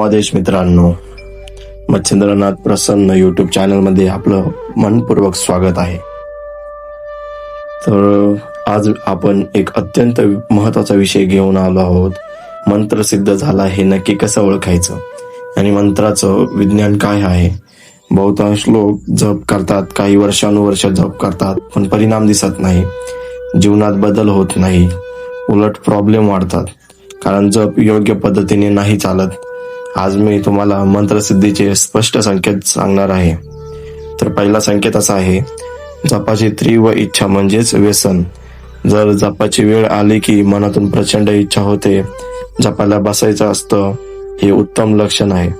नमो मित्रांनो मच्छिंद्रनाथ प्रसन्न युट्यूब चॅनलमध्ये आपलं मनपूर्वक स्वागत आहे. तर आज आपण एक अत्यंत महत्त्वाचा विषय घेऊन आलो आहोत. मंत्र सिद्ध झाला हे नक्की कसं ओळखायचं? आणि मंत्राचं विज्ञान काय आहे? बहुतांश लोक जप करतात काही वर्षानुवर्ष जप करतात पण परिणाम दिसत नाही. जीवनात बदल होत नाही. उलट प्रॉब्लेम वाढतात. कारण जप योग्य पद्धतीने नाही चालत. आज मी तुम्हाला मंत्रसिद्धीचे स्पष्ट संकेत सांगणार आहे. तर पहिला संकेत असा आहे जपाची तीव्र इच्छा म्हणजेच व्यसन. जर जपाची वेळ आली की मनातून प्रचंड इच्छा होते जपाला बसायचं असतं हे उत्तम लक्षण आहे.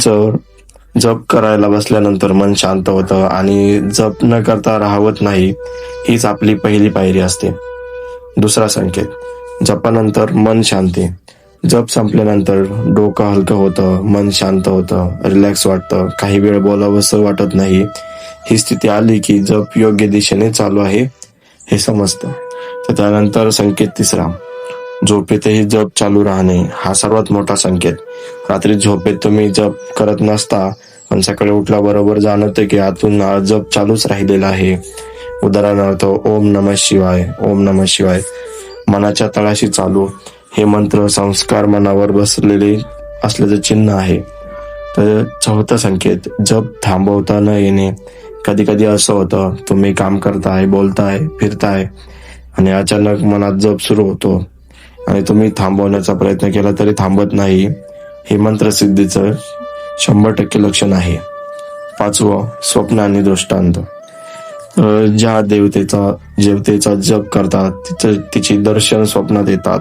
जर जप करायला बसल्यानंतर मन शांत होतं आणि जप न करता राहवत नाही हीच आपली पहिली पायरी असते. दुसरा संकेत जपानंतर मन शांती. जप संपल्यानंतर डोकं हलकं होतं मन शांत होतं रिलॅक्स वाटतं. काही वेळ बोलावंसं वाटत नाही. ही स्थिती आली की जप योग्य दिशेने चालू आहे हे समजतं. तर त्यानंतर संकेत तिसरा. झोपेतही जप चालू राहणे हा सर्वात मोठा संकेत. रात्री झोपेत तुम्ही जप करत नसता पण सकाळी उठल्याबरोबर जाणवतं की आतून जप चालूच राहिलेला आहे. उदाहरणार्थ ओम नम शिवाय ओम नम शिवाय. मनाच्या तळाशी चालू. हे मंत्र संस्कार मनावर बसलेले असल्याचं चिन्ह आहे. तर चौथा संकेत जप थांबवता न येणे. कधी कधी असं होतं तुम्ही काम करताय बोलताय फिरताय आणि अचानक मनात जप सुरू होतो. आणि तुम्ही थांबवण्याचा प्रयत्न केला तरी थांबत नाही. हे मंत्रसिद्धीचं शंभर टक्के लक्षण आहे. पाचवं स्वप्न आणि दृष्टांत. ज्या देवतेचा देवतेचा जप करतात तिचं तिची दर्शन स्वप्नात येतात.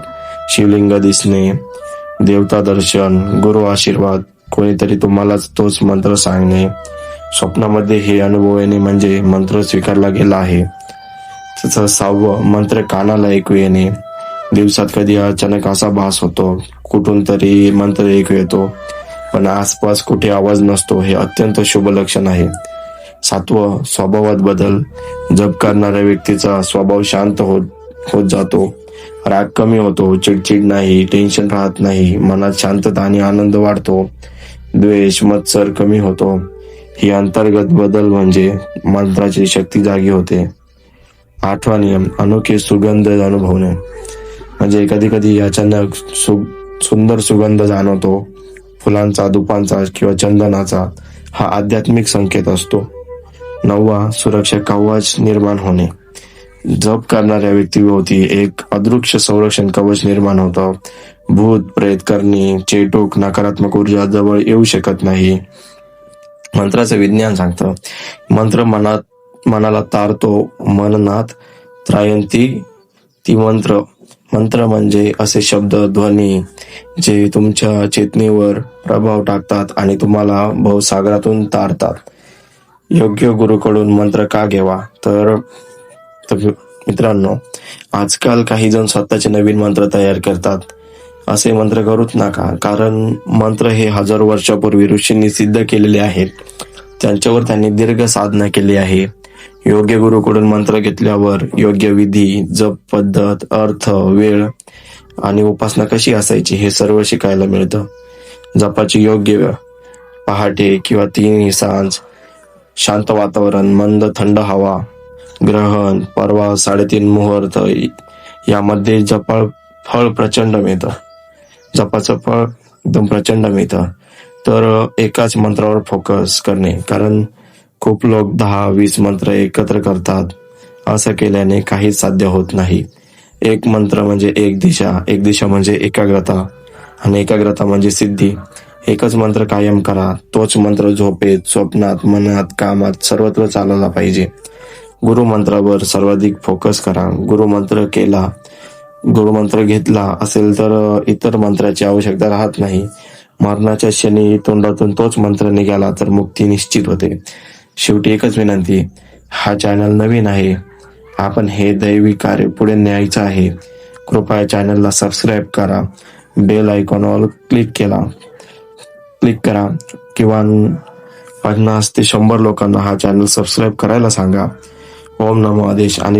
शिवलिंग दिसणे देवता दर्शन गुरु आशीर्वाद कोणीतरी तुम्हालाच तोच मंत्र सांगणे. स्वप्नामध्ये हे अनुभव येणे म्हणजे मंत्र स्वीकारला गेला आहे. त्याचं सहावं मंत्र कानाला ऐकू येणे. दिवसात कधी अचानक असा भास होतो कुठून तरी मंत्र ऐकू येतो. पण आसपास कुठे आवाज नसतो हे अत्यंत शुभ लक्षण आहे. सातवं स्वभावात बदल. जप करणाऱ्या व्यक्तीचा स्वभाव शांत होत होत जातो. राग कमी होतो चिडचिड नाही टेन्शन राहत नाही मनात शांतता आणि आनंद वाढतो द्वेष मत्सर कमी होतो. ही अंतर्गत बदल म्हणजे मंत्राची शक्ती जागी होते. आठवा नियम अनोखे सुगंध अनुभवणे. म्हणजे कधी कधी अचानक सु सुंदर सुगंध जाणवतो. फुलांचा दुपांचा किंवा चंदनाचा हा आध्यात्मिक संकेत असतो. नववा सुरक्षा कवच निर्माण होणे. जप करणाऱ्या व्यक्तीभोवती एक अदृक्ष संरक्षण कवच निर्माण होतं. भूत प्रेत करणी चेटोक नकारात्मक ऊर्जा जवळ येऊ शकत नाही. मंत्राचं विज्ञान सांगतं. मंत्र मनात मनाला तारतो मननात त्रायंती. ती मंत्र मंत्र म्हणजे असे शब्द ध्वनी जे तुमच्या चेतनेवर प्रभाव टाकतात आणि तुम्हाला भवसागरातून तारतात. योग्य गुरुकडून मंत्र का घ्यावा तर तर मित्रांनो आजकाल काही जण स्वतःचे नवीन मंत्र तयार करतात. असे मंत्र करूच नका कारण मंत्र हे हजारो वर्षापूर्वी ऋषींनी सिद्ध केलेले आहेत. त्यांच्यावर त्यांनी दीर्घ साधना केली आहे. योग्य गुरुकडून मंत्र घेतल्यावर योग्य विधी जप पद्धत अर्थ वेळ आणि उपासना कशी असायची हे सर्व शिकायला मिळतं. जपाची योग्य पहाटे किंवा तीन सांज शांत वातावरण मंद थंड हवा ग्रहण परवा साडेतीन मुहूर्त यामध्ये जपाळ फळ प्रचंड मिळतं. जपाचं फळ एकदम प्रचंड मिळतं. तर एकाच मंत्रावर फोकस करणे कारण खूप लोक दहा वीस मंत्र एकत्र करतात. असं केल्याने काहीच साध्य होत नाही. एक मंत्र म्हणजे एक दिशा एक दिशा म्हणजे एकाग्रता आणि एकाग्रता म्हणजे सिद्धी. एकच मंत्र कायम करा तोच मंत्र झोपेत स्वप्नात मनात कामात सर्वत्र चालवला पाहिजे. गुरुमंत्रावर सर्वाधिक फोकस करा. गुरुमंत्र केला गुरुमंत्र घेतला असेल तर इतर मंत्राची आवश्यकता राहत नाही. मरणाच्या क्षणी तोंडातून तोच मंत्र निघाला तर मुक्ती निश्चित होते. शेवटी एकच विनंती हा चॅनल नवीन आहे. आपण हे दैवी कार्य पुढे न्यायचं आहे. कृपया चॅनलला सबस्क्राईब करा. बेल आयकॉनवर क्लिक केला. क्लिक करा. किंवा पन्नास ते शंभर लोकांना हा चॅनल सबस्क्राईब करायला सांगा. ओम नमो आदेश आणि